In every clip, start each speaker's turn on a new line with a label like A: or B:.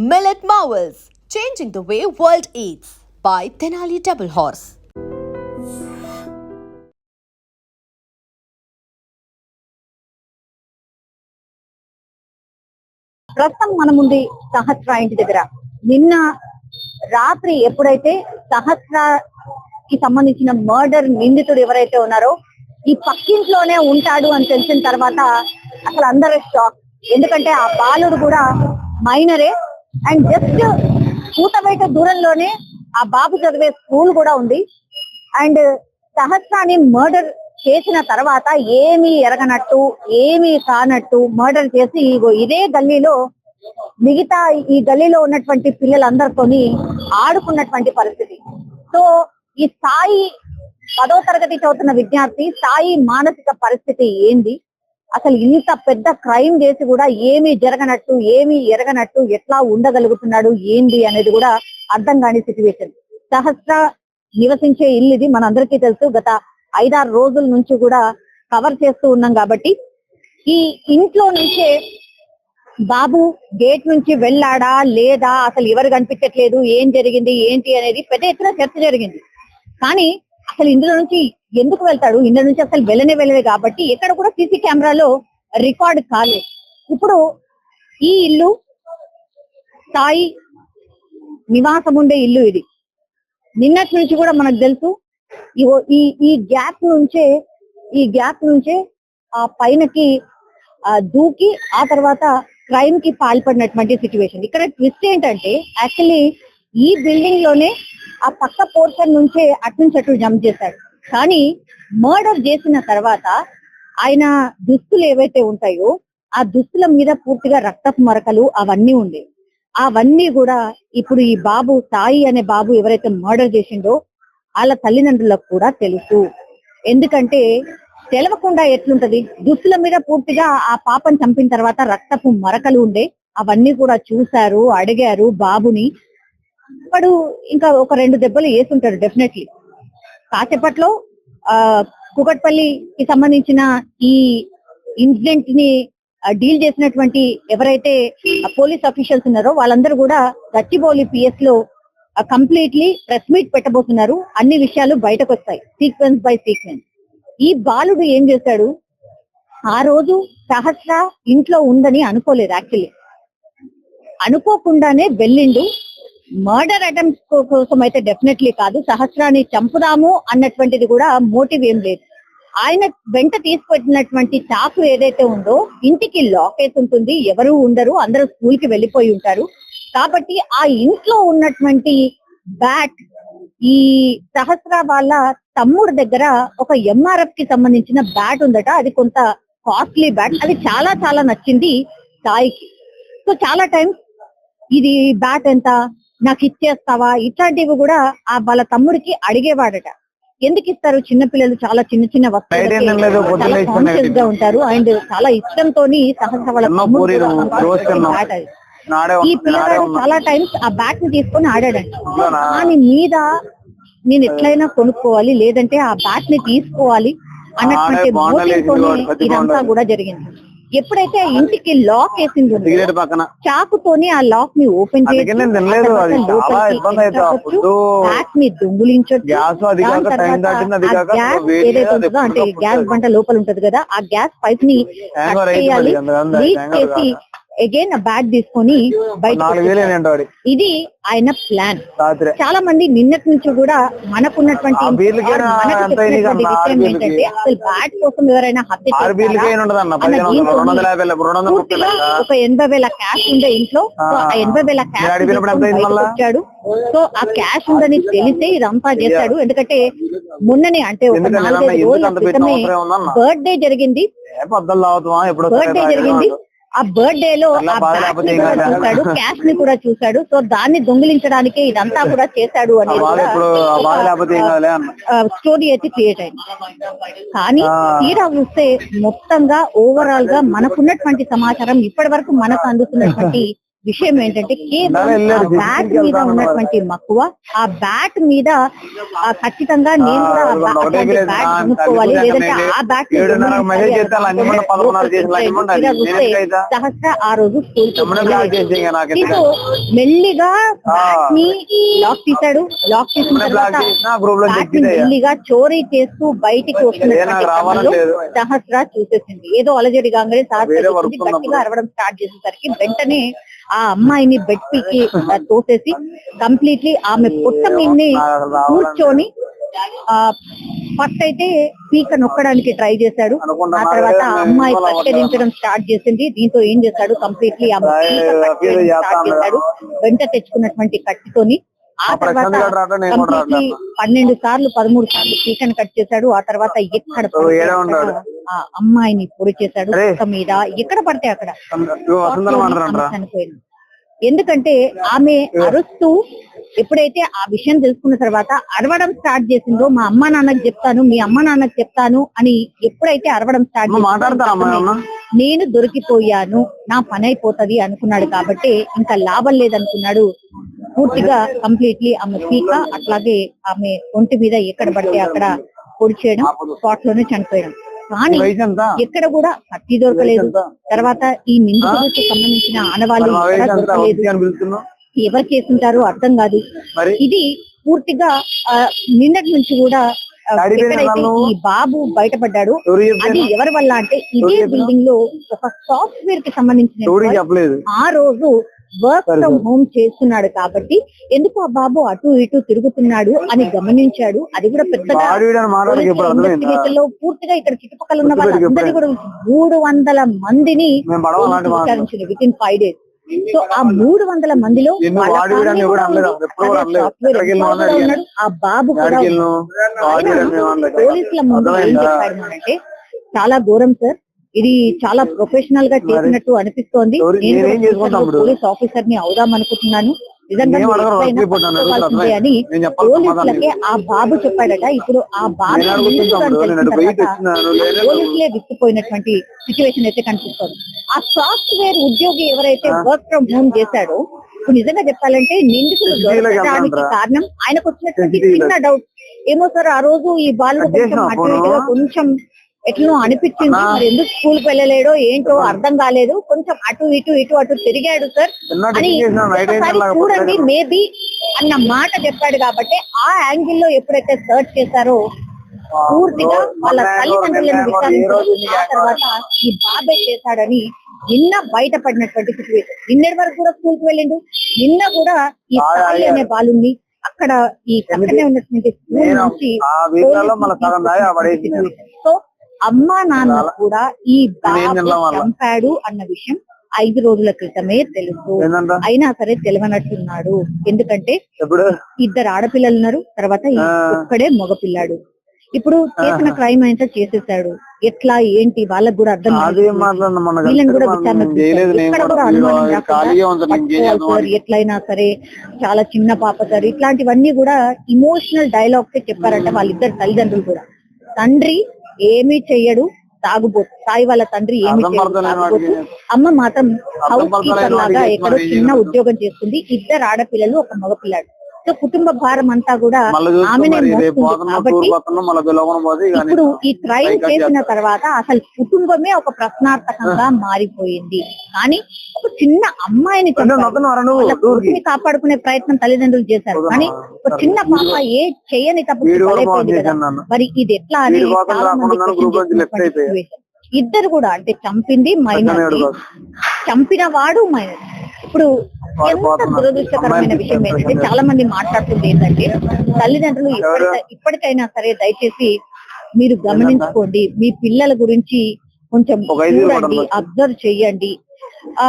A: Millet Marvels, changing the way world eats by Tenali Double Horse.
B: ప్రస్తుతం మనముంది సహస్ర ఇంటి దగ్గర. నిన్న రాత్రి ఎప్పుడైతే సహస్రకి సంబంధించిన మర్డర్ నిందితుడు ఎవరైతే ఉన్నారో ఈ పక్కింట్లోనే ఉంటాడు అని తెలిసిన తర్వాత అసలు అందరూ షాక్ ఎందుకంటే ఆ బాలుడు కూడా మైనరే. అండ్ జస్ట్ కూతబయట దూరంలోనే ఆ బాబు చదివే స్కూల్ కూడా ఉంది. అండ్ సహస్రాన్ని మర్డర్ చేసిన తర్వాత ఏమీ ఎరగనట్టు ఏమీ కానట్టు మర్డర్ చేసి ఇగో ఇదే గల్లీలో మిగతా ఈ గల్లీలో ఉన్నటువంటి పిల్లలందరితోని ఆడుకున్నటువంటి పరిస్థితి. సో ఈ స్థాయి పదో తరగతి చదువుతున్న విద్యార్థి స్థాయి మానసిక పరిస్థితి ఏంది? అసలు ఇంత పెద్ద క్రైమ్ చేసి కూడా ఏమీ జరగనట్టు ఏమీ ఎరగనట్టు ఎట్లా ఉండగలుగుతున్నాడు ఏంది అనేది కూడా అర్థం కాని సిచ్యువేషన్ సహస్ర నివసించే ఇల్లు ఇది మనందరికీ తెలుసు. గత ఐదారు రోజుల నుంచి కూడా కవర్ చేస్తూ ఉన్నాం కాబట్టి ఈ ఇంట్లో నుంచే బాబు గేట్ నుంచి వెళ్ళాడా లేదా అసలు ఎవరు కనిపించట్లేదు ఏం జరిగింది ఏంటి అనేది పెద్ద ఎత్తున చర్చ జరిగింది. కానీ అసలు ఇందులో నుంచి ఎందుకు వెళ్తాడు? ఇందులో నుంచి అసలు వెళ్ళనే వెళ్ళలే కాబట్టి ఎక్కడ కూడా సీసీ కెమెరాలో రికార్డ్ కాలేదు. ఇప్పుడు ఈ ఇల్లు సాయి నివాసం ఉండే ఇల్లు ఇది. నిన్నటి నుంచి కూడా మనకు తెలుసు ఈ ఈ గ్యాప్ నుంచే ఈ గ్యాప్ నుంచే ఆ పైనకి దూకి ఆ తర్వాత క్రైమ్కి పాల్పడినటువంటి సిచ్యువేషన్. ఇక్కడ ట్విస్ట్ ఏంటంటే యాక్చువల్లీ ఈ బిల్డింగ్లోనే ఆ పక్క పోర్షన్ నుంచే అటు నుంచి అటు జంప్ చేశాడు కానీ మర్డర్ చేసిన తర్వాత ఆయన దుస్తులు ఏవైతే ఉంటాయో ఆ దుస్తుల మీద పూర్తిగా రక్తపు మరకలు అవన్నీ ఉండేవి అవన్నీ కూడా ఇప్పుడు ఈ బాబు సాయి అనే బాబు ఎవరైతే మర్డర్ చేసిండో వాళ్ళ తల్లిదండ్రులకు కూడా తెలుసు. ఎందుకంటే తెలవకుండా ఎట్లుంటది? దుస్తుల మీద పూర్తిగా ఆ పాపను చంపిన తర్వాత రక్తపు మరకలు ఉండే. అవన్నీ కూడా చూశారు అడిగారు బాబుని. వాడు ఇంకా ఒక రెండు దెబ్బలు వేసుంటాడు డెఫినెట్లీ కాసేపట్లో ఆ కుకట్పల్లికి సంబంధించిన ఈ ఇన్సిడెంట్ని డీల్ చేసినటువంటి ఎవరైతే పోలీస్ అఫీషియల్స్ ఉన్నారో వాళ్ళందరూ కూడా గచ్చిబౌలి పిఎస్లో కంప్లీట్లీ ప్రెస్ మీట్ పెట్టబోతున్నారు. అన్ని విషయాలు బయటకు వస్తాయి సీక్వెన్స్ బై సీక్వెన్స్. ఈ బాలుడు ఏం చేశాడు? ఆ రోజు సహస్ర ఇంట్లో ఉందని అనుకోలేదు యాక్చువల్లీ అనుకోకుండానే వెళ్ళిండు. మర్డర్ అటెంప్ట్ కోసం అయితే డెఫినెట్లీ కాదు. సహస్రాన్ని చంపుదాము అన్నటువంటిది కూడా మోటివ్ ఏం లేదు. ఆయన వెంట తీసుకొచ్చినటువంటి చాకు ఏదైతే ఉందో ఇంటికి లాకేస్ ఉంటుంది. ఎవరు ఉండరు. అందరూ స్కూల్కి వెళ్ళిపోయి ఉంటారు. కాబట్టి ఆ ఇంట్లో ఉన్నటువంటి బ్యాట్ ఈ సహస్ర వాళ్ళ తమ్ముడు దగ్గర ఒక ఎంఆర్ఎఫ్కి సంబంధించిన బ్యాట్ ఉందట. అది కొంత కాస్ట్లీ బ్యాట్. అది చాలా చాలా నచ్చింది సాయికి. సో చాలా టైం ఇది బ్యాట్ ఎంత? నాకు ఇచ్చేస్తావా ఇట్లాంటివి కూడా ఆ వాళ్ళ తమ్ముడికి అడిగేవాడట ఎందుకు ఇస్తారు చిన్న పిల్లలు చాలా చిన్న చిన్న గా ఉంటారు అండ్ చాలా ఇష్టంతో వాళ్ళ.
C: నాడే
B: ఈ
C: ఉంది.
B: చాలా టైమ్స్ ఆ బ్యాట్ని తీసుకొని
C: ఇంట్లోనా?
B: దాని మీద నేను ఎట్లయినా కొనుక్కోవాలి లేదంటే ఆ బ్యాట్ని తీసుకోవాలి అన్నటువంటి ఇదంతా. కూడా జరిగింది ఎప్పుడైతే ఆ ఇంటికి లాక్ వేసింది ఉందో,
C: సిగరెట్ పక్కన.
B: చాకుతోని ఆ లాక్ని ఓపెన్ని దొంగులించొచ్చు
C: గ్యాస్
B: అంటే గ్యాస్ బంట లోపల ఉంటది కదా ఆ గ్యాస్
C: పైప్ని
B: చేసి అగైన్ ఆ బ్యాట్ తీసుకొని బయట ఇది ఆయన ప్లాన్ చాలా మంది నిన్నటి నుంచి కూడా మనకున్నటువంటి? ఏంటంటే అసలు బ్యాట్ కోసం ఎవరైనా హత్య. ఒక ఎనభై వేల క్యాష్ ఉండే ఇంట్లో. ఎనభై వేల క్యాష్? వచ్చాడు. సో ఆ క్యాష్ ఉందని తెలిసే ఇదంతా చేశాడు. ఎందుకంటే మొన్ననే అంటే ఒక నాలుగైదు రోజుల క్రితమే? బర్త్డే జరిగింది. బర్త్డే జరిగింది. ఆ బర్త్డే లో ఆ ని కూడా. చూశాడు క్యాష్ని కూడా చూశాడు సో దాన్ని దొంగిలించడానికి ఇదంతా కూడా చేశాడు అనేది స్టోరీ అయితే క్రియేట్ అయింది కానీ. తీరా చూస్తే మొత్తంగా ఓవరాల్గా మనకున్నటువంటి సమాచారం ఇప్పటి వరకు మనకు అందుతున్నటువంటి విషయం ఏంటంటే కేవలం బ్యాట్ మీద ఉన్నటువంటి మక్కువ ఆ బ్యాట్ మీద ఖచ్చితంగా నేను
C: బ్యాట్
B: కొనుక్కోవాలి లేదంటే ఆ బ్యాట్ సహస్ర ఆ రోజు మెల్లిగా లాక్ తీశాడు లాక్ తీసిన తర్వాత మెల్లిగా చోరీ చేస్తూ బయటికి
C: వస్తున్న
B: సహస్ర చూసేసింది. ఏదో అలజడిగా సహస్ర గట్టిగా అరవడం స్టార్ట్ చేసేసరికి వెంటనే ఆ అమ్మాయిని బెడ్ పీకి తోసేసి కంప్లీట్లీ ఆమె పొట్ట మీదనే కూర్చొని ఆ ఫస్ట్ అయితే పీక నొక్కడానికి ట్రై చేశాడు. ఆ తర్వాత అమ్మాయి పరిష్కరించడం స్టార్ట్ చేసింది. దీంతో ఏం చేశాడు? కంప్లీట్లీ ఆమె స్టార్ట్ చేశాడు. వెంట తెచ్చుకున్నటువంటి కట్టితోని ఆ తర్వాత కంప్లీట్లీ. పన్నెండు సార్లు పదమూడు సార్లు పీకను కట్ చేశాడు. ఆ తర్వాత ఎక్కడ అమ్మాయిని పొడి చేశాడు. కుక్క మీద. ఎక్కడ పడితే అక్కడ. చనిపోయింది. ఎందుకంటే ఆమె అరుస్తూ ఎప్పుడైతే ఆ విషయం తెలుసుకున్న తర్వాత అరవడం స్టార్ట్ చేసిందో మా అమ్మ నాన్నకి చెప్తాను మీ అమ్మ నాన్నకి చెప్తాను అని ఎప్పుడైతే అరవడం స్టార్ట్? నేను దొరికిపోయాను నా పని అయిపోతది అనుకున్నాడు కాబట్టి ఇంకా లాభం లేదనుకున్నాడు. పూర్తిగా కంప్లీట్లీ ఆమె పీక అట్లాగే ఆమె ఒంటి మీద ఎక్కడ పడితే అక్కడ పొడి చేయడం స్పాట్లోనే చనిపోయడం. కానీ ఎక్కడ కూడా కత్తి దొరకలేదు. తర్వాత ఈ నిందితుడికి సంబంధించిన ఆనవాళ్ళు దొరకలేదు. ఎవరు చేసుంటారో అర్థం కాదు. ఇది పూర్తిగా నిన్నటి నుంచి కూడా? ఈ బాబు బయటపడ్డాడు అది ఎవరి వల్ల అంటే ఇదే? బిల్డింగ్లో ఒక సాఫ్ట్వేర్కి సంబంధించిన ఆ రోజు వర్క్ ఫ్రమ్. హోమ్ చేస్తున్నాడు కాబట్టి ఎందుకు ఆ బాబు అటు ఇటు తిరుగుతున్నాడు అని గమనించాడు అది కూడా పెద్దగా లో పూర్తిగా ఇక్కడ చుట్టుపక్కల ఉన్న వాళ్ళందరినీ కూడా మూడు వందల మందిని within five days so ఆ మూడు వందల మందిలో. ఆ బాబు కూడా. పోలీసుల ముందు ఏం? చెప్పాడు అంటే చాలా ఘోరం సార్ ఇది చాలా ప్రొఫెషనల్గా చేసినట్టు అనిపిస్తోంది? పోలీస్ ఆఫీసర్ని అవుదాం అనుకుంటున్నాను. నిజంగా అని పోలీసులకే ఆ బాబు చెప్పాడట. ఇప్పుడు ఆ బాబు పోలీసులే విసిపోయినటువంటి సిచ్యువేషన్ అయితే కనిపిస్తుంది. ఆ సాఫ్ట్వేర్ ఉద్యోగి ఎవరైతే వర్క్ ఫ్రం హోమ్ చేశాడో ఇప్పుడు నిజంగా చెప్పాలంటే నిందితులు దొరకడానికి. కారణం ఆయనకు వచ్చినటువంటి. చిన్న డౌట్ ఏమో సార్ ఆ రోజు ఈ బాలుడు కొంచెం ఎట్లనో అనిపించింది. మరి ఎందుకు స్కూల్కి వెళ్ళలేడో ఏంటో అర్థం కాలేదు. కొంచెం అటు ఇటు ఇటు అటు తిరిగాడు సార్. అని చూడండి. మేబీ అన్న మాట చెప్పాడు కాబట్టి ఆ యాంగిల్లో ఎప్పుడైతే సర్చ్ చేశారో పూర్తిగా వాళ్ళ తల్లిదండ్రులను ఆ తర్వాత ఈ బాబే చేశాడని నిన్న బయటపడినటువంటి సిచ్యువేషన్ నిన్నటి వరకు కూడా స్కూల్కి వెళ్ళిండు. నిన్న కూడా ఈ సాయి అనే బాలుని అక్కడ ఈ పక్కనే ఉన్నటువంటి స్కూల్ నుంచి సో అమ్మా నాన్న కూడా ఈ? చంపాడు అన్న విషయం ఐదు రోజుల క్రితమే తెలుసు. అయినా సరే తెలియనట్టున్నాడు ఎందుకంటే ఇద్దరు ఆడపిల్లలు ఉన్నారు తర్వాత. ఒక్కడే మగపిల్లాడు. ఇప్పుడు చేసిన క్రైమ్ అయితే చేసేసాడు. ఎట్లా ఏంటి వాళ్ళకి కూడా అర్థం వీళ్ళని కూడా విచారణ ఎట్లయినా సరే చాలా చిన్న పాప సార్ ఇట్లాంటివన్నీ కూడా ఇమోషనల్ డైలాగ్స్ చెప్పారంట వాళ్ళిద్దరు తల్లిదండ్రులు కూడా. తండ్రి ఏమీ చెయ్యడు తాగుబోతు సాయి వాళ్ళ తండ్రి ఏమీ తాగుబోతు. అమ్మ మాత్రం హౌస్ కీపర్ లాగా ఎక్కడో చిన్న ఉద్యోగం చేస్తుంది ఇద్దరు ఆడపిల్లలు ఒక మగపిల్లాడు సో కుటుంబ భారం అంతా కూడా ఆమెనే ఇప్పుడు ఈ
C: పైకి
B: చేసిన. తర్వాత అసలు కుటుంబమే ఒక ప్రశ్నార్థకంగా మారిపోయింది. కానీ ఒక చిన్న అమ్మాయిని కొడుకుని కాపాడుకునే ప్రయత్నం తల్లిదండ్రులు చేశారు. కానీ ఒక చిన్న పాప ఏ చేయని తప్పు కదా. మరి ఇది ఎట్లా అని చాలా మంది. ఇద్దరు కూడా అంటే చంపింది మైనర్. చంపిన వాడు మైనర్ ఇప్పుడు ఎంత. దురదృష్టకరమైన విషయం ఏంటంటే. చాలా మంది మాట్లాడుతుంది ఏంటంటే తల్లిదండ్రులు ఇప్పటికైనా సరే దయచేసి మీరు గమనించుకోండి మీ పిల్లల గురించి కొంచెం చూడండి. అబ్జర్వ్ చేయండి ఆ.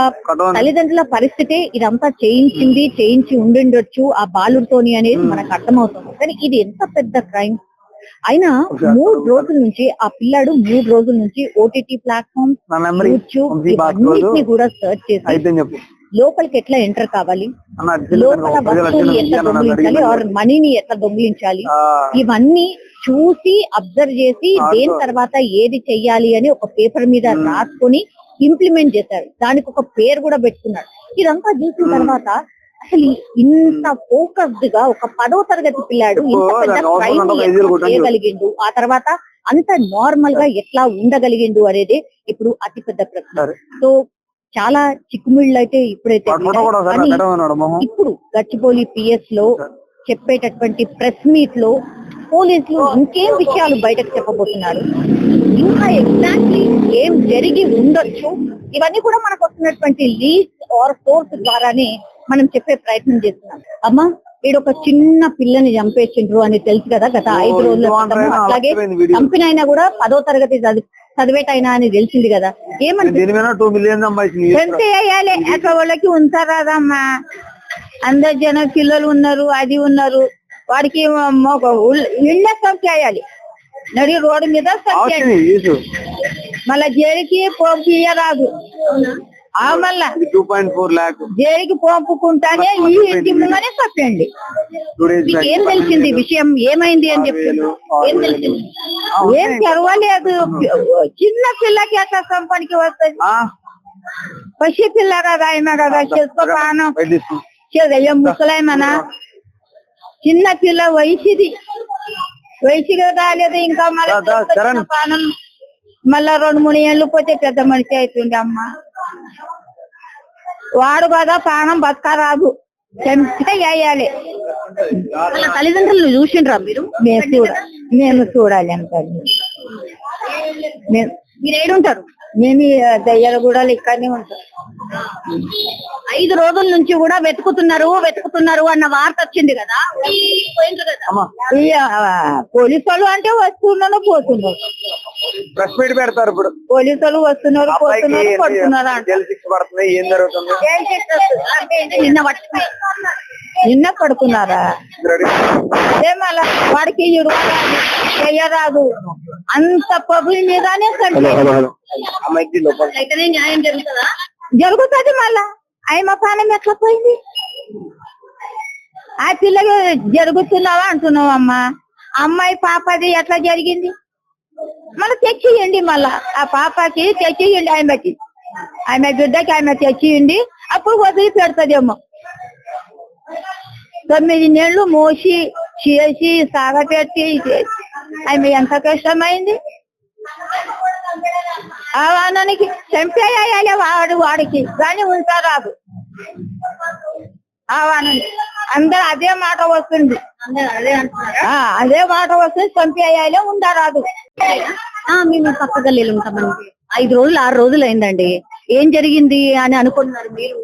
B: తల్లిదండ్రుల పరిస్థితి ఇదంతా చేయించింది చేయించి ఉండిండొచ్చు ఆ బాలుడితోని అనేది మనకు అర్థమవుతుంది కానీ ఇది ఎంత పెద్ద క్రైమ్ అయినా మూడు రోజుల నుంచి ఆ పిల్లాడు మూడు రోజుల నుంచి ఓటీటీ ప్లాట్ఫామ్ యూట్యూబ్ ఇవన్నిటిని కూడా సర్చ్ చేసి లోపలికి ఎట్లా ఎంటర్ కావాలి? లోపల
C: అర్జెంట్
B: ఎట్లా దొంగిలించాలి? ఆర్ మనీని ఎట్లా దొంగిలించాలి? ఇవన్నీ చూసి అబ్జర్వ్ చేసి దేని తర్వాత ఏది చెయ్యాలి అని ఒక పేపర్ మీద రాసుకొని ఇంప్లిమెంట్ చేశారు. దానికి ఒక పేరు కూడా పెట్టుకున్నాడు
D: ఇదంతా చూసిన తర్వాత అసలు ఇంత ఫోకస్డ్గా ఒక పదో తరగతి పిల్లాడు ఇంత పెద్ద
C: దాని అవసరం
D: crime ని
C: అంతా
D: ఎట్లా
C: easy గా కొట్టండి.
D: చేయగలిగిండు? ఆ తర్వాత అంత నార్మల్గా ఎట్లా ఉండగలిగిండు అనేది ఇప్పుడు అతి పెద్ద ప్రశ్న. సో చాలా చిక్కుమిళ్ళు అయితే ఇప్పుడైతే ఇప్పుడు గచ్చిబౌలి పిఎస్లో చెప్పేటటువంటి ప్రెస్ మీట్లో పోలీసులు ఇంకేం విషయాలు బయటకు చెప్పబోతున్నారు? ఇంకా ఎగ్జాక్ట్లీ ఏం జరిగి ఉండొచ్చు? ఇవన్నీ కూడా మనకు వస్తున్నటువంటి లీడ్స్ ఆర్ సోర్స్ ద్వారానే మనం చెప్పే ప్రయత్నం చేస్తున్నాం. అమ్మా వీడు ఒక చిన్న పిల్లని చంపేసిండ్రు అని తెలుసు కదా గత ఐదు రోజుల
C: ఇది
D: క్రితము.
C: వాంటరైనా
D: అట్లాగే
C: అలసిపోయింది వీడియో.
D: చంపిన అయినా కూడా పదో తరగతి చదివి చదివేటైనా అని తెలిసింది కదా. ఏమంటే ఎంత వేయాలి? అక్కడ వాళ్ళకి ఉంచారాదమ్మా అందరు జన పిల్లలు ఉన్నారు అది ఉన్నారు. వాడికి ఇళ్ళ సంఖ్య వేయాలి. నడి రోడ్డు మీద మళ్ళా జైలుకి ఆ మళ్ళా
C: టూ పాయింట్ ఫోర్ ల్యాక్
D: జైలుకి పంపుకుంటానే ఈ ఇంటి ముందనే తప్పండి ఏం తెలిసింది విషయం? ఏమైంది అని చెప్పి? ఏం తెలిసింది? ఏం తెరవలేదు చిన్న పిల్లకి ఎట్లా సంపానికి వస్తుంది? పసి పిల్ల కదా ఆయన కదా చేసుకో ప్రాణం. చెయ్యం ముసలాయమనా చిన్న పిల్ల వయసుది. వయసుగా రాలేదు ఇంకా మళ్ళీ మళ్ళా రెండు మూడు ఏళ్ళు పోతే పెద్ద మనిషి అవుతుంది అమ్మ. వాడు కదా ప్రాణం బతకరాదు. చెంపే వేయాలి వాళ్ళ తల్లిదండ్రులు చూసిండ్రా మీరు? మేము చూడ మేము చూడాలి అంత. మేము మీరు ఏడుంటారు మేము దయ్యాల కూడా ఇక్కడనే ఉంటాం. ఐదు రోజుల నుంచి కూడా వెతుకుతున్నారు వెతుకుతున్నారు అన్న వార్త వచ్చింది కదా? పోలీసు వాళ్ళు అంటే వస్తున్నారు పోతున్నారు.
C: ప్రెస్ మీట్ పెడతారు ఇప్పుడు.
D: పోలీసు వాళ్ళు వస్తున్నారు పోతున్నారు పడుతున్నారు
C: ఏం జరుగుతుంది?
D: నిన్న. నిన్న పడుకున్నారా? మళ్ళా వాడికి చెయ్యరాదు అంత పబ్లిక్ మీదనే న్యాయం జరుగుతుందా? జరుగుతుంది మళ్ళా. ఆయన ప్రాణం ఎట్లా పోయింది? ఆ పిల్లలు జరుగుతున్నావా అంటున్నావు అమ్మా. అమ్మాయి పాపది ఎట్లా జరిగింది? మళ్ళీ తెచ్చియండి మళ్ళా. ఆ పాపకి తెచ్చియండి ఆమెకి ఆమె బిడ్డకి ఆమె తెచ్చియండి. అప్పుడు వదిలి పెడతదేమో తొమ్మిది నెలలు మోసి చేసి సాగపెట్టి ఆమె ఎంత కష్టమైంది? ఆ వానానికి చంపేయాలి వాడు వాడికి. కానీ ఉంచారాదు ఆ వానని అందరు అదే మాట వస్తుంది. ఆ, అదే మాట వస్తుంది చంపేయాలి ఉండరాదు ఆ, మేము పక్క గల్లీలు ఉంటామండి. ఐదు రోజులు ఆరు రోజులు అయిందండి. ఏం జరిగింది అని అనుకుంటున్నారు మీరు?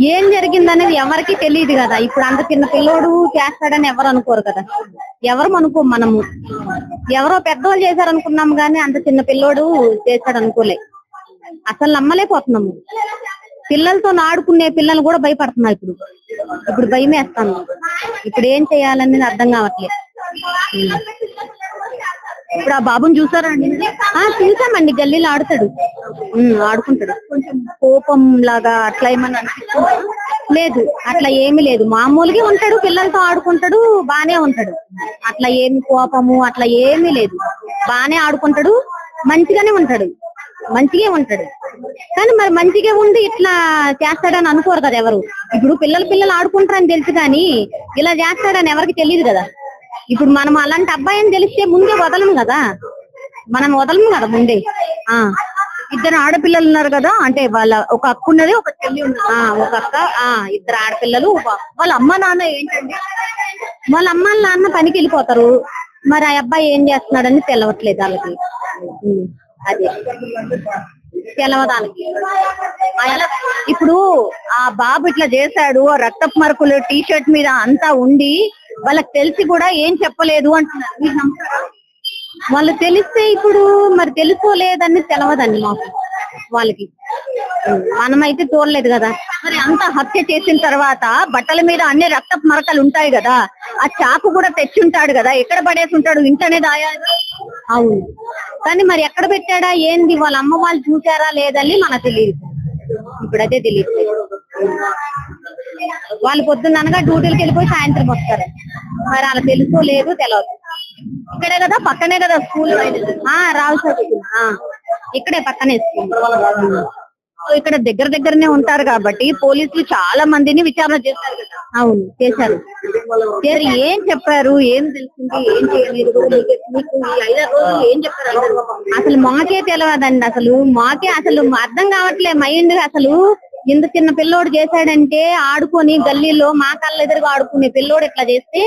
D: ఏం జరిగిందనేది ఎవరికి తెలియదు కదా. ఇప్పుడు అంత చిన్న పిల్లోడు చేస్తాడని ఎవరు అనుకోరు కదా. ఎవరు అనుకో మనము. ఎవరో పెద్దవాళ్ళు చేశారు గానీ కానీ అంత చిన్న పిల్లోడు చేశాడు అనుకోలే అసలు నమ్మలేకపోతున్నాము. పిల్లలతో ఆడుకునే పిల్లలు కూడా భయపడుతున్నారు ఇప్పుడు. ఇప్పుడు భయం వేస్తాను ఇప్పుడు ఏం చేయాలనేది అర్థం కావట్లేదు. ఇప్పుడు ఆ బాబుని చూసారా అండి? ఆ చూసామండి గల్లీలో ఆడుతాడు. ఆడుకుంటాడు. కొంచెం కోపం లాగా అట్లా ఏమన్నా లేదు అట్లా ఏమీ లేదు. మామూలుగా ఉంటాడు పిల్లలతో ఆడుకుంటాడు బానే ఉంటాడు. అట్లా ఏమి కోపము అట్లా ఏమీ లేదు. బానే ఆడుకుంటాడు మంచిగానే ఉంటాడు. మంచిగా ఉంటాడు. కానీ మరి మంచిగా ఉండి ఇట్లా చేస్తాడని అనుకోరు కదా ఎవరు? ఇప్పుడు పిల్లలు పిల్లలు ఆడుకుంటారని తెలుసు కానీ ఇలా చేస్తాడని ఎవరికి తెలియదు కదా. ఇప్పుడు మనం అలాంటి అబ్బాయిని తెలిస్తే ముందే వదలము కదా? మనం వదలము కదా ముందే? ఆ. ఇద్దరు ఆడపిల్లలు ఉన్నారు కదా? అంటే వాళ్ళ ఒక అక్క ఉన్నది ఒక చెల్లి ఉన్నది. ఆ ఒక అక్క ఆ ఇద్దరు ఆడపిల్లలు వాళ్ళ అమ్మ నాన్న ఏంటండి? వాళ్ళ అమ్మ నాన్న పనికి వెళ్ళిపోతారు. మరి ఆ అబ్బాయి ఏం చేస్తున్నాడని తెలవట్లేదు వాళ్ళకి. అదే. తెలవదానికి. ఇప్పుడు ఆ బాబు ఇట్లా చేశాడు ఆ రక్తపు మరకులు టీ షర్ట్ మీద అంతా ఉండి వాళ్ళకి తెలిసి కూడా ఏం చెప్పలేదు అంటున్నారు. వాళ్ళు తెలిస్తే ఇప్పుడు మరి తెలుసుకోలేదని తెలవదండి మాకు వాళ్ళకి. మనమైతే చూడలేదు కదా. మరి అంత హత్య చేసిన తర్వాత బట్టల మీద అన్ని రక్తపు మరకలు ఉంటాయి కదా. ఆ చాకు కూడా తెచ్చి ఉంటాడు కదా. ఎక్కడ పడేసి ఉంటాడు? ఇంటనే దాయాలి. అవును. కానీ మరి ఎక్కడ పెట్టాడా? ఏంది? వాళ్ళ అమ్మ వాళ్ళు చూసారా లేదని మనకు తెలియదు. ఇప్పుడైతే తెలియదు. వాళ్ళు పొద్దున్ననగా డ్యూటీలకు వెళ్ళిపోయి సాయంత్రం వస్తారు. మరి అలా తెలుసుకోలేదు లేదు తెలియదు ఇక్కడే కదా పక్కనే కదా స్కూల్ ఆ రావు ఇక్కడే పక్కనే స్కూల్.
E: సో ఇక్కడ దగ్గర దగ్గరనే ఉంటారు కాబట్టి పోలీసులు చాలా మందిని విచారణ చేశారు కదా. అవును చేశారు. చేశారు. ఏం చెప్పారు? ఏం తెలిసింది? ఏం చేయలేదు? మీకు ఈ ఐదారు రోజులు ఏం చెప్పారు? అసలు మాకే తెలియదండి అసలు మాకే అసలు అర్థం కావట్లే. మైండ్ అసలు ఇంత చిన్న పిల్లోడు చేశాడంటే ఆడుకొని గల్లీలో మా కళ్ళ ఎదురుగా ఆడుకునే పిల్లోడు ఇట్లా చేస్తే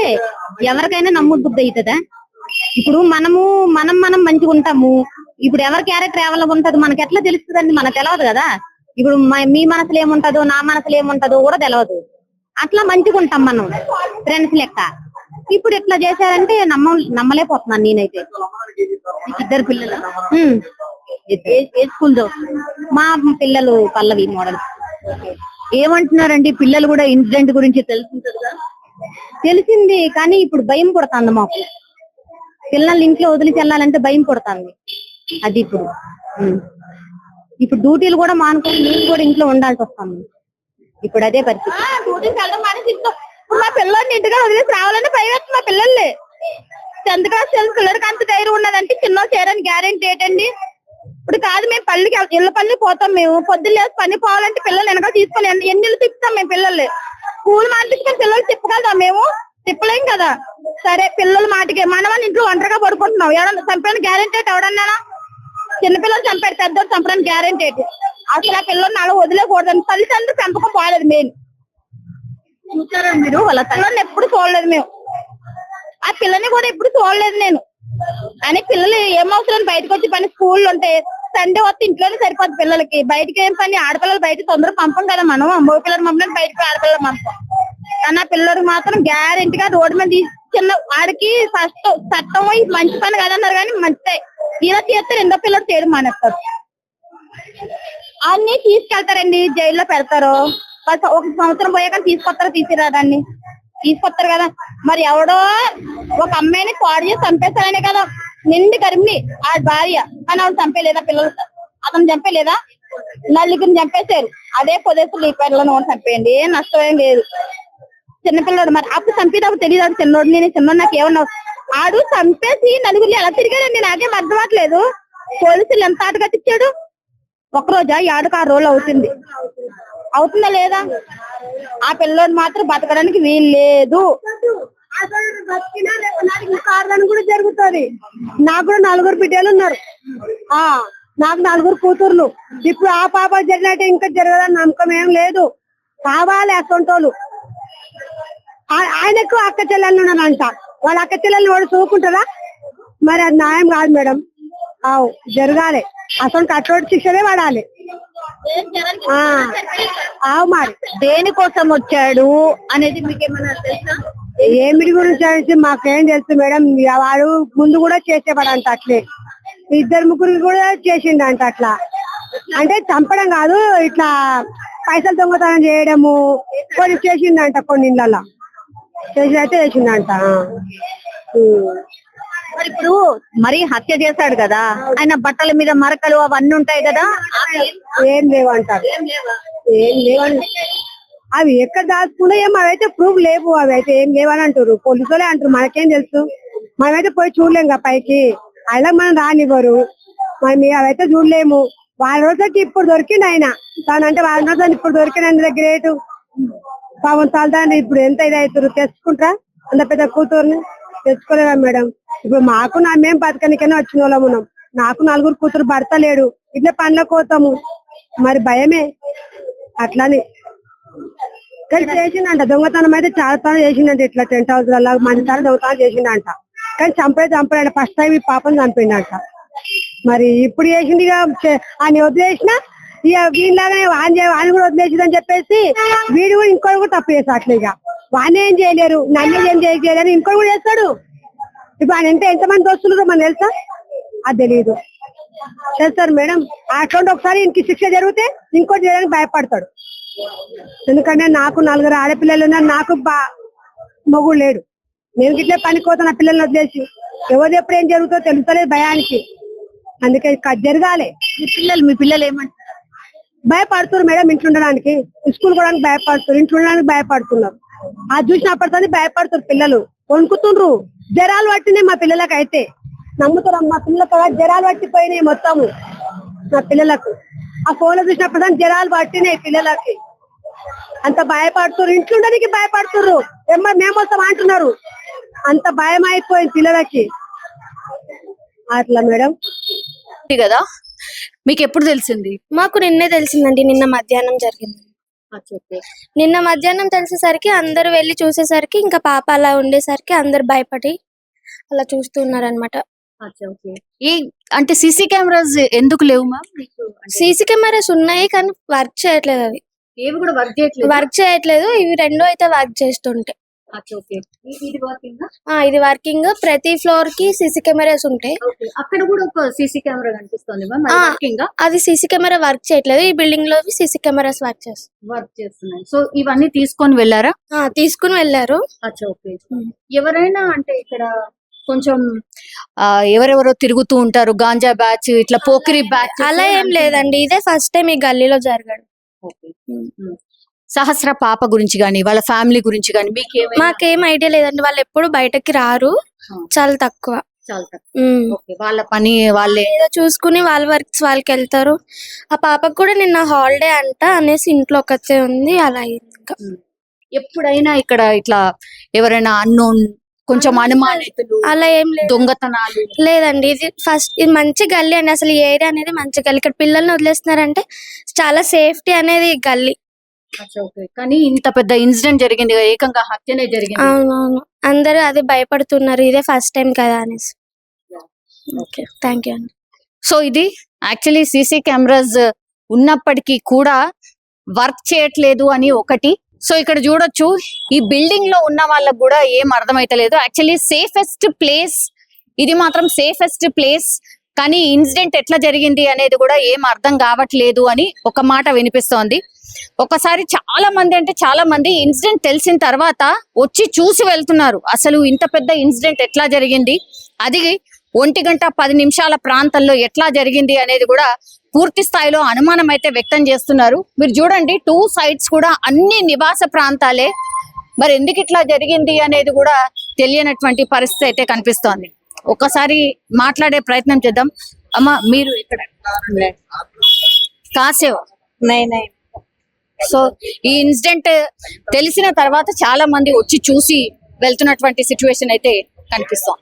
E: ఎవరికైనా నమ్ముడు అవుతుందా ఇప్పుడు మనము మనం మనం మంచిగా ఉంటాము. ఇప్పుడు ఎవరి క్యారెక్టర్ ఎవరి ఉంటది మనకి ఎట్లా తెలుస్తుందండి? మనకు తెలియదు కదా. ఇప్పుడు మీ మనసులో ఏముంటదో నా మనసులో ఏముంటదో కూడా తెలియదు అట్లా మంచిగా ఉంటాం మనం ఫ్రెండ్స్ లెక్క. ఇప్పుడు ఎట్లా చేశారంటే నమ్మ నమ్మలేకపోతున్నాను నేనైతే. ఇద్దరు పిల్లలు. ఏ- ఏ స్కూల్ మా పిల్లలు పల్లవి మోడల్. ఏమంటున్నారండి? పిల్లలు కూడా ఇన్సిడెంట్ గురించి తెలుసుంటది? తెలిసింది కానీ ఇప్పుడు భయం పుడుతుంది మాకు. పిల్లల్ని ఇంట్లో వదిలిచి వెళ్ళాలంటే భయం పుడుతుంది అది ఇప్పుడు. ఇప్పుడు డ్యూటీలు కూడా మానుకొని మేము కూడా ఇంట్లో ఉండాల్సి వస్తాము ఇప్పుడు అదే పరిస్థితి. మా పిల్లల్ని ఇంటిగా వదిలేసి రావాలంటే భయం మా పిల్లల్ని. టెన్త్ క్లాస్ పిల్లలకి అంత ధైర్యం ఉన్నదంటే చిన్న చేయడానికి గ్యారెంటీ ఏంటండి? ఇప్పుడు కాదు మేము పల్లికి ఇళ్ళ పని పోతాం మేము. పొద్దున్న లేసి పని పోవాలంటే పిల్లలు వెనక తీసుకొని ఎన్ని ఇళ్ళు తిప్పుతాం మేము పిల్లల్ని. స్కూల్ మానిపించుకొని పిల్లలు తిప్పగలుగుతాం మేము. తిప్పలేం కదా. సరే పిల్లల మాటకి. మన వాళ్ళ ఇంట్లో ఒంటరిగా పడుకుంటున్నాం. ఎవడన్నా చంపడానికి గ్యారెంటీ ఎవడన్నా చిన్నపిల్లలు చంపాడు పెద్దోడు చంపడానికి గ్యారెంటీ అసలు ఆ పిల్లల్ని అలా వదిలేకూడదు తల్లిదండ్రులు పెంపకం పోలేదు మెయిన్. చూసారా మీరు? వాళ్ళ పిల్లల్ని ఎప్పుడు చూడలేదు మేము. ఆ పిల్లని కూడా ఎప్పుడు చూడలేదు నేను. అని పిల్లలు ఏం అవసరం? బయటకు వచ్చి పని స్కూల్ ఉంటే సండే వస్తే ఇంట్లోనే సరిపోద్ది పిల్లలకి. బయటకి ఏం పని? ఆడపిల్లలు బయట తొందరగా పంపం కదా మనం. అమ్మో పిల్లలు మమ్మల్ని బయటకు ఆడపిల్లలు పంపం. కానీ ఆ పిల్లలకి మాత్రం గ్యారెంటీ గా రోడ్డు మీద చిన్న వాడికి ఫస్ట్ చట్టం మంచి పని కదన్నారు కానీ మంచిదే. ఇలా చేస్తే రెండో పిల్లలు చేయడం మానేస్తారు. అన్ని తీసుకెళ్తారండి. జైల్లో పెడతారు. ఒక సంవత్సరం పోయాక తీసుకొస్తారు తీసిరాదాన్ని తీసుకొస్తారు కదా. మరి ఎవడో ఒక అమ్మాయిని పాడు చేసి చంపేస్తారనే కదా. నిండి కరిమి ఆ భార్య కానీ ఆవిడ చంపేలేదా పిల్లలు అతను చంపేలేదా నలుగురిని చంపేశారు. అదే పొదేశంలో ఈ పిల్లలను చంపేయండి? ఏం నష్టం ఏం లేదు. చిన్నపిల్లడు మరి అప్పుడు చంపేటప్పుడు తెలియదు చిన్నోడు. నేను చిన్నోడు నాకు ఏమన్నా ఆడు చంపేసి నలుగురిని ఎలా తిరిగాడండి నాకేం అర్థం పోలీసులు ఎంత ఆట కట్టించాడు ఒక రోజా ఏడుకు ఆరు రోజులు అవుతుంది. అవుతుందా లేదా? ఆ పిల్లోడు మాత్రం బతకడానికి వీలు లేదు కారణం కూడా జరుగుతుంది. నాకు కూడా నలుగురు బిడ్డలు ఉన్నారు. ఆ నాకు నలుగురు కూతుర్లు. ఇప్పుడు ఆ పాప జరిగినట్టు ఇంకా జరగదని నమ్మకం ఏం లేదు. కావాలి అసొంటోళ్ళు. ఆయనకు అక్క చెల్లెలు ఉన్నారంట. వాళ్ళ అక్క చెల్లెల్ని వాడు చూసుకుంటారా మరి అది న్యాయం కాదు మేడం. అవు జరగాలి. అసలు కట్టోటి శిక్షనే పడాలి. ఆ, మరి. దేనికోసం వచ్చాడు అనేది మీకేమన్నా తెలుసా? ఏమిటి గురించి మాకేం తెలుసు మేడం వాడు ముందు కూడా చేసేవాడంట అట్లే. ఇద్దరు ముగ్గురికి కూడా చేసిండంట అట్లా. అంటే చంపడం కాదు ఇట్లా పైసలు దొంగతనం చేయడము కొన్ని చేసిండంట కొన్ని ఇళ్ళల్లో. చేసి అయితే చేసిండంట. మరి ఇప్పుడు మరి హత్య చేశాడు కదా ఆయన బట్టల మీద మరకలు అవన్నీ ఉంటాయి కదా ఏం లేవంటారు. ఏం లేవండి. అవి ఎక్కడ దాచుకున్నా ఏం అవైతే ప్రూఫ్ లేవు అవి అయితే ఏం లేవని అంటారు పోలీసులే అంటారు మనకేం తెలుసు? మనమైతే పోయి చూడలేం కదా పైకి. అలా మనం రానివ్వరు. మనం అవైతే చూడలేము. వాళ్ళ రోజులకి ఇప్పుడు దొరికింది ఆయన. తాను అంటే వాళ్ళ రోజు ఇప్పుడు దొరికిన గ్రేట్ పాపం చాలదాన్ని ఇప్పుడు ఎంత ఇది అవుతారు తెచ్చుకుంటారా అంత పెద్ద కూతురుని? తెచ్చుకోలేదా మేడం? ఇప్పుడు మాకు నా మేము బతకనికైనా వచ్చిన వాళ్ళం ఉన్నాం. నాకు నలుగురు కూతురు భర్త లేడు. ఇట్లా పనులకు పోతాము. మరి భయమే. అట్లానే. కానీ చేసిందంట దొంగతనం అయితే చాలా సార్లు చేసిందంట ఇట్లా టెంట్ హౌస్ వల్ల మంచి సార్లు దొంగతనం చేసిందంట కానీ చంపే చంపాడంట ఫస్ట్ టైం ఈ పాపను చంపిండంట. మరి ఇప్పుడు చేసింది ఇక ఆయన వదిలేసిన ఇక వీళ్ళలాగానే వాన్ వాని కూడా వదిలేసిందని చెప్పేసి వీడు కూడా ఇంకోటి కూడా తప్పు చేస్తా అట్లా ఇక. వానే ఏం చేయలేరు నన్ను ఏం చేయలేరు ఇంకోటి కూడా చేస్తాడు. ఇప్పుడు ఆయన ఎంత ఎంతమంది దోస్తులు మనకు తెలుసా? అది తెలియదు తెలుస్తారు మేడం అటువంటి ఒకసారి ఇంక శిక్ష జరిగితే ఇంకోటి చేయడానికి భయపడతాడు. ఎందుకంటే నాకు నలుగురు ఆడపిల్లలు ఉన్నారు నాకు బా మొగుడు లేడు. నేను గిట్లే పనికోతా నా పిల్లల్ని వదిలేసి ఎవరు ఎప్పుడు ఏం జరుగుతుందో తెలుస్తలేదు భయానికి. అందుకే జరగాలి. మీ పిల్లలు మీ పిల్లలు ఏమంటారు భయపడుతున్నారు మేడం ఇంట్లో ఉండడానికి. స్కూల్ కూడా భయపడుతున్నారు ఇంట్లో ఉండడానికి భయపడుతున్నారు. అది చూసినప్పటితో భయపడుతున్నారు పిల్లలు. వణుకుతుండ్రు. జ్వరాలు పట్టినాయి మా పిల్లలకు అయితే నమ్ముతారు మా పిల్లలకు జ్వరాలు పట్టిపోయినాయి మొత్తము. మా పిల్లలకు.
B: ఆ ఫోన్లో చూసినప్పుడు దాని జనాలు పట్టినాయి పిల్లలకి. అంత భయపడుతున్నారు ఇంట్లో ఉండడానికి భయపడుతున్నారు ఏమో మేము వస్తాం అంటున్నారు. అంత భయం అయిపోయింది పిల్లలకి. అట్లా మేడం.
F: కదా? మీకు ఎప్పుడు తెలిసింది?
G: మాకు నిన్నే తెలిసిందండి. నిన్న మధ్యాహ్నం జరిగింది. నిన్న మధ్యాహ్నం తెలిసేసరికి అందరూ వెళ్ళి చూసేసరికి ఇంకా పాప అలా ఉండేసరికి అందరు భయపడి అలా చూస్తున్నారు అనమాట
F: ఏ అంటే సీసీ కెమెరాస్ ఎందుకు లేవు మ్యామ్?
G: సీసీ కెమెరాస్ ఉన్నాయి కానీ వర్క్ చేయట్లేదు అవి.
F: ఏవి కూడా వర్క్ చేయట్లేదు?
G: వర్క్ చేయట్లేదు ఇవి రెండు అయితే వర్క్ చేస్తుంటాయి
F: ఇది వర్కింగ్?
G: ప్రతి ఫ్లోర్కి సీసీ కెమెరాస్ ఉంటాయి.
F: అక్కడ కూడా ఒక సీసీ కెమెరా కనిపిస్తుంది
G: అది సీసీ కెమెరా వర్క్ చేయట్లేదు. ఈ బిల్డింగ్లో సీసీ కెమెరాస్ వర్క్ చేస్తాయి
F: వర్క్ చేస్తున్నాయి. సో ఇవన్నీ తీసుకొని వెళ్ళారా?
G: తీసుకుని వెళ్ళారు.
F: ఎవరైనా అంటే ఇక్కడ కొంచెం ఎవరెవరో తిరుగుతూ ఉంటారు. గాంజా బ్యాచ్ ఇట్లా పోకిరి బ్యాచ్
G: అలా ఏం లేదండి. ఇదే ఫస్ట్ టైం ఈ గల్లీలో జరగడం.
F: సహస్ర పాప గురించి గాని వాళ్ళ ఫ్యామిలీ గురించి గాని మీకు
G: మాకేం ఐడియా లేదండి. వాళ్ళు ఎప్పుడు బయటకి రారు. చాలా తక్కువ. ఉమ్.
F: వాళ్ళ పని వాళ్ళే
G: ఏదో చూసుకుని వాళ్ళ వర్క్స్ వాళ్ళకి వెళ్తారు. ఆ పాపకు కూడా నిన్న హాలిడే అంట అనేసి ఇంట్లో ఒకతే ఉంది. అలా అయింది ఇంకా.
F: ఎప్పుడైనా ఇక్కడ ఇట్లా ఎవరైనా అన్నోన్ కొంచెం అనుమానితులు
G: అలా ఏం లేదు.
F: దొంగతనాలు.
G: లేదండి ఇది ఫస్ట్ ఇది మంచి గల్లీ అండి. అసలు ఈ ఏరియా అనేది మంచి గల్లీ. ఇక్కడ పిల్లల్ని వదిలేస్తున్నారంటే చాలా సేఫ్టీ అనేది ఈ గల్లీ.
F: కానీ ఇంత పెద్ద ఇన్సిడెంట్ జరిగింది ఏకంగా హత్యనే జరిగింది.
G: అవునవును. అందరూ అదే భయపడుతున్నారు. ఇదే ఫస్ట్ టైం కదా అనేసి. ఓకే. థ్యాంక్ యూ అండి.
F: సో ఇది యాక్చువల్లీ సీసీ కెమెరాస్ ఉన్నప్పటికీ కూడా వర్క్ చేయట్లేదు అని ఒకటి సో ఇక్కడ చూడొచ్చు ఈ బిల్డింగ్లో ఉన్న వాళ్ళకు కూడా ఏం అర్థమైతలేదు. యాక్చువల్లీ సేఫెస్ట్ ప్లేస్ ఇది మాత్రం సేఫెస్ట్ ప్లేస్ కానీ ఇన్సిడెంట్ ఎట్లా జరిగింది అనేది కూడా ఏం అర్థం కావట్లేదు అని ఒక మాట వినిపిస్తోంది. ఒకసారి చాలా మంది అంటే చాలా మంది ఇన్సిడెంట్ తెలిసిన తర్వాత వచ్చి చూసి వెళ్తున్నారు. అసలు ఇంత పెద్ద ఇన్సిడెంట్ ఎట్లా జరిగింది? అది ఒంటి గంట పది నిమిషాల ప్రాంతంలో ఎట్లా జరిగింది అనేది కూడా పూర్తి స్థాయిలో అనుమానం అయితే వ్యక్తం చేస్తున్నారు. మీరు చూడండి టూ సైడ్స్ కూడా అన్ని నివాస ప్రాంతాలే. మరి ఎందుకు ఇట్లా జరిగింది అనేది కూడా తెలియనటువంటి పరిస్థితి అయితే కనిపిస్తోంది. ఒకసారి మాట్లాడే ప్రయత్నం చేద్దాం. అమ్మ మీరు ఇక్కడ. కాసేవ్. సో ఈ ఇన్సిడెంట్ తెలిసిన తర్వాత చాలా మంది వచ్చి చూసి వెళ్తున్నటువంటి సిచ్యువేషన్ అయితే కనిపిస్తోంది.